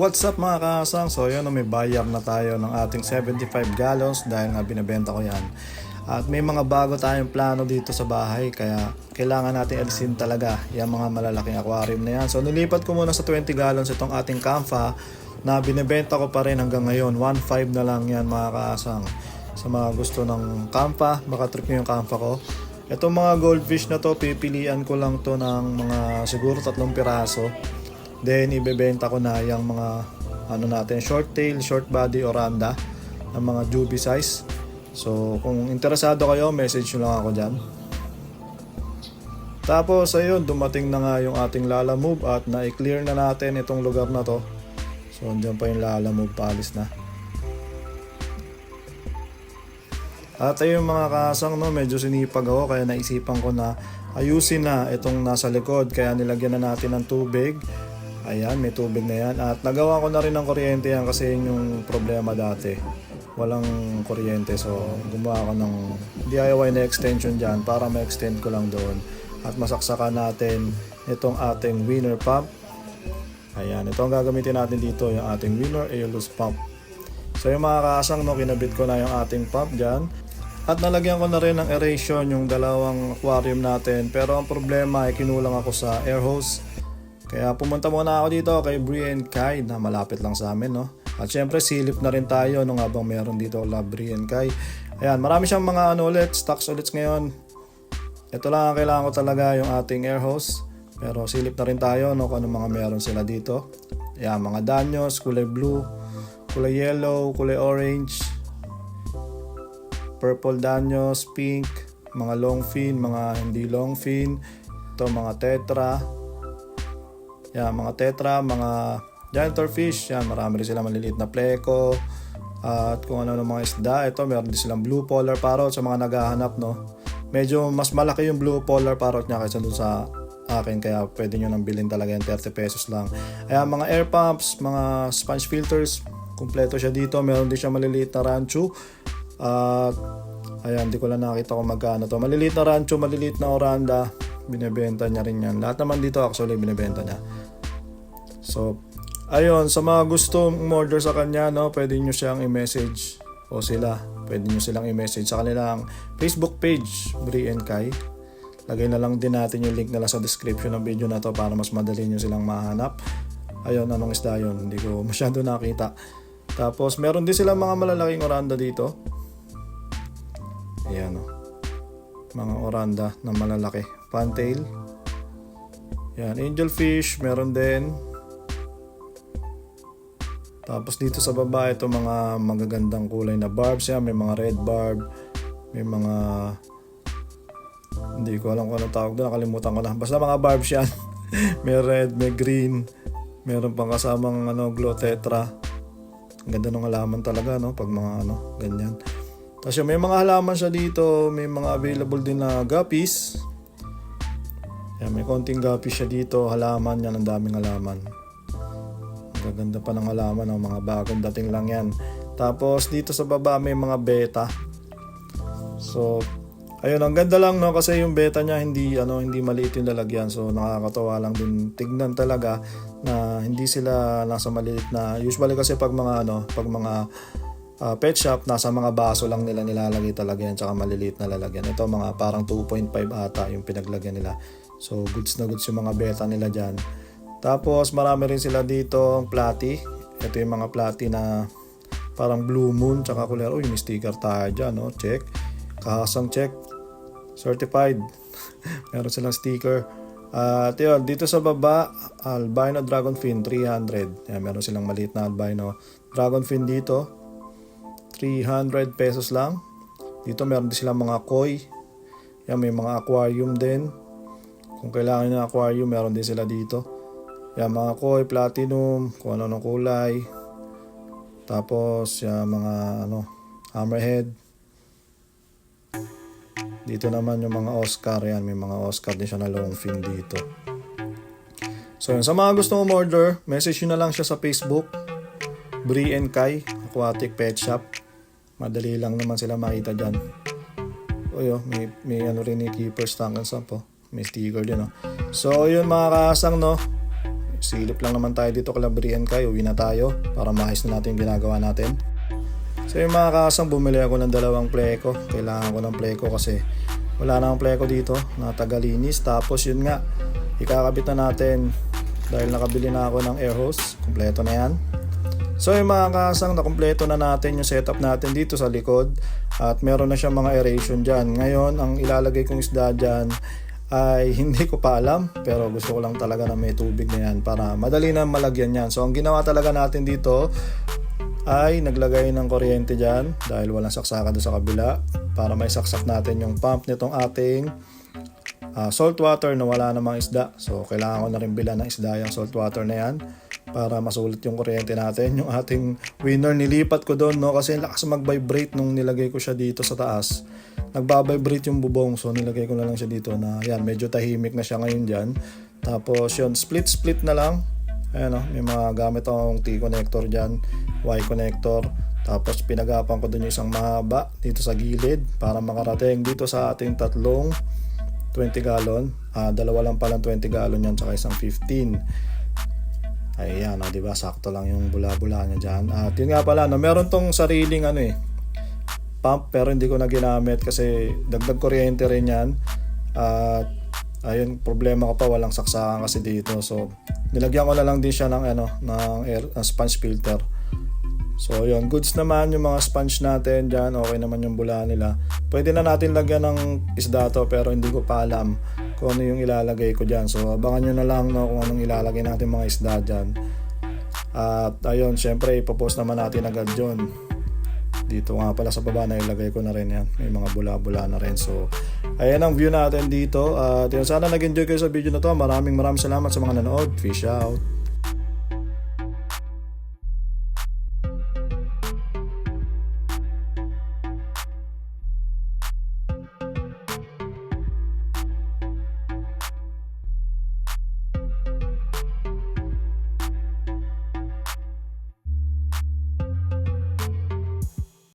What's up mga kasang? So yun, may bayar na tayo ng ating 75 gallons dahil nga binibenta ko yan. At may mga bago tayong plano dito sa bahay kaya kailangan natin alisin talaga yung mga malalaking aquarium na yan. So nilipat ko muna sa 20 gallons itong ating Kamfa na binibenta ko pa rin hanggang ngayon. 1.5 na lang yan mga kasang. Sa mga gusto ng Kamfa, baka trip nyo yung Kamfa ko. Itong mga goldfish na to, pipilian ko lang to ng mga siguro tatlong piraso. Then ibebenta ko na yung mga ano natin, short tail, short body oranda ng mga juvie size. So kung interesado kayo, message nyo lang ako dyan. Tapos ayun, dumating na nga yung ating Lala Move at na-clear na natin itong lugar na to. So andyan pa yung Lala Move, paalis na. At ayun mga kasang, no, medyo sinipag ako kaya naisipan ko na ayusin na itong nasa likod kaya nilagyan na natin ng tubig. Ayan, may tubig na yan. At nagawa ko na rin ng kuryente yan kasi yun yung problema dati. Walang kuryente so gumawa ko ng DIY na extension dyan para ma-extend ko lang doon. At masaksakan natin itong ating winner pump. Ayan, ito ang gagamitin natin dito, yung ating winner airless pump. So yung mga kasang, no, kinabit ko na yung ating pump dyan. At nalagyan ko na rin ng aeration yung dalawang aquarium natin. Pero ang problema ay kinulang ako sa air hose. Kaya pumunta muna ako dito kay Brie and Kai na malapit lang sa amin. No? At syempre silip na rin tayo nung habang meron dito la Brie Kai. Ayan, marami siyang mga ano ulit, stocks ulit ngayon. Ito lang ang kailangan ko talaga yung ating air hose. Pero silip na rin tayo no, kung ano mga meron sila dito. Ayan, mga danyos, kulay blue, kulay yellow, kulay orange, purple danyos, pink, mga long fin, mga hindi long fin, ito mga tetra, yan, mga tetra, mga janitor fish, yan, marami rin sila maliliit na pleko, at kung ano ng mga isda, ito meron din silang blue polar parrot sa mga naghahanap, no. Medyo mas malaki yung blue polar parrot niya kaysa dun sa akin kaya pwede nyo nang bilhin talaga yung 30 pesos lang. Ayan, mga air pumps, mga sponge filters, kumpleto siya dito. Meron din siya maliliit na rancho. At ayan, di ko lang nakita kung magkano to. Maliliit na rancho, maliliit na oranda. Binebenta niya rin yan. Lahat naman dito actually binebenta niya. So, ayun, sa mga gusto order sa kanya, no, pwede nyo siyang i-message o sila. Pwede nyo silang i-message sa kanilang Facebook page, Bri and Kai. Lagay na lang din natin yung link nila sa description ng video na to para mas madali nyo silang mahanap. Ayun, anong isda yun? Hindi ko masyado nakita. Tapos, meron din silang mga malalaking oranda dito. Ayan o. Mga oranda na malalaki. Pantail. Yan, angelfish, meron din. Tapos dito sa baba, ito mga magagandang kulay na barbs yan. May mga red barb. May mga... Hindi ko alam kung anong tawag doon. Nakalimutan ko na. Basta mga barbs yan. may red, may green. Meron pang kasamang ano, glow tetra. Ang ganda ng halaman talaga, no? Pag mga ano, ganyan. Tapos yung may mga halaman siya dito. May mga available din na guppies. Yan, may konting guppies siya dito. Halaman yan. Ang daming halaman. Gaganda pa ng halaman. No? Mga bagong dating lang yan. Tapos dito sa baba may mga beta. So, ayun, ang ganda lang no kasi yung beta niya hindi ano hindi maliit yung lalagyan. So nakakatawa lang din tignan talaga na hindi sila nasa maliit na usually kasi pag mga ano, pag mga ah, pet shop nasa mga baso lang nila nilalagay talaga yan tsaka maliliit na lalagyan. Ito mga parang 2.5 ata yung pinaglagyan nila. So goods na goods yung mga beta nila diyan. Tapos marami rin sila dito ang platy. Ito yung mga platy na parang blue moon tsaka kulay. Uy, may sticker tayo dyan, no? Check. Kahasang check. Certified. Meron silang sticker. At yun, dito sa baba, albino dragonfin 300. Yan, meron silang maliit na albino dragonfin dito. 300 pesos lang. Dito meron din silang mga koi. Yan, may mga aquarium din. Kung kailangan ng aquarium, meron din sila dito. Yan, mga koi, platinum, kung ano ng kulay. Tapos, yan, mga ano, hammerhead. Dito naman yung mga Oscar yan. May mga Oscar din siya na long fin dito. So yun, sa mga gusto mo order, message nyo na lang siya sa Facebook. Bri and Kai, Aquatic Pet Shop. Madali lang naman sila makita dyan. O yun, may, may ano rin ni Keeper Tank and Samp, oh. May sticker din, oh. So yun mga kasang, no. Silip lang naman tayo dito kalabrian kayo, uwi na tayo para maayos na natin yung ginagawa natin. So yung mga kasang bumili ako ng dalawang pleko. Kailangan ko ng pleko kasi wala na akong pleko dito na tagalinis. Tapos yun nga, ikakabit na natin dahil nakabili na ako ng air hose. Kompleto na yan. So yung mga kasang nakompleto na natin yung setup natin dito sa likod at meron na siyang mga aeration dyan. Ngayon, ang ilalagay kong isda dyan ay hindi ko pa alam pero gusto ko lang talaga na may tubig na yan para madali na malagyan yan. So ang ginawa talaga natin dito ay naglagay ng kuryente dyan dahil walang saksakan doon sa kabila para may saksak natin yung pump nitong ating ah, salt water na wala namang isda. So kailangan ko na rin bilan ng isda yung salt water na yan para masulit yung kuryente natin. Yung ating winner nilipat ko doon no kasi lakas mag-vibrate nung nilagay ko siya dito sa taas. Nagbabibrate yung bubong so nilagay ko na lang siya dito na yan medyo tahimik na siya ngayon dyan. Tapos yun split split na lang. Ayan o, may mga gamit akong T-connector dyan, Y-connector. Tapos pinagapan ko dun yung isang mahaba dito sa gilid para makarating dito sa ating tatlong 20 gallon. Ah, dalawa lang palang 20 gallon yan tsaka isang 15. Ayan, ah, 'di ba? Sakto lang yung bula-bula niya diyan. At yun nga pala, no, meron tong sariling ano eh pump pero hindi ko na ginamit kasi dagdag kuryente rin yan. At ayun, problema ko pa walang saksakan kasi dito. So, nilagyan ko na lang din siya ng ano, ng air uh, sponge filter. So, yun, goods naman yung mga sponge natin diyan. Okay naman yung bula nila. Pwede na natin lagyan ng isda to pero hindi ko pa alam kung ano yung ilalagay ko diyan. So, abangan nyo na lang no, kung anong ilalagay natin mga isda diyan. At ayun, syempre ipopost naman natin agad yun. Dito nga pala sa baba na ilagay ko na rin yan. May mga bula-bula na rin. So, ayan ang view natin dito. At yun, sana nag-enjoy kayo sa video na to. Maraming maraming salamat sa mga nanood. Fish out.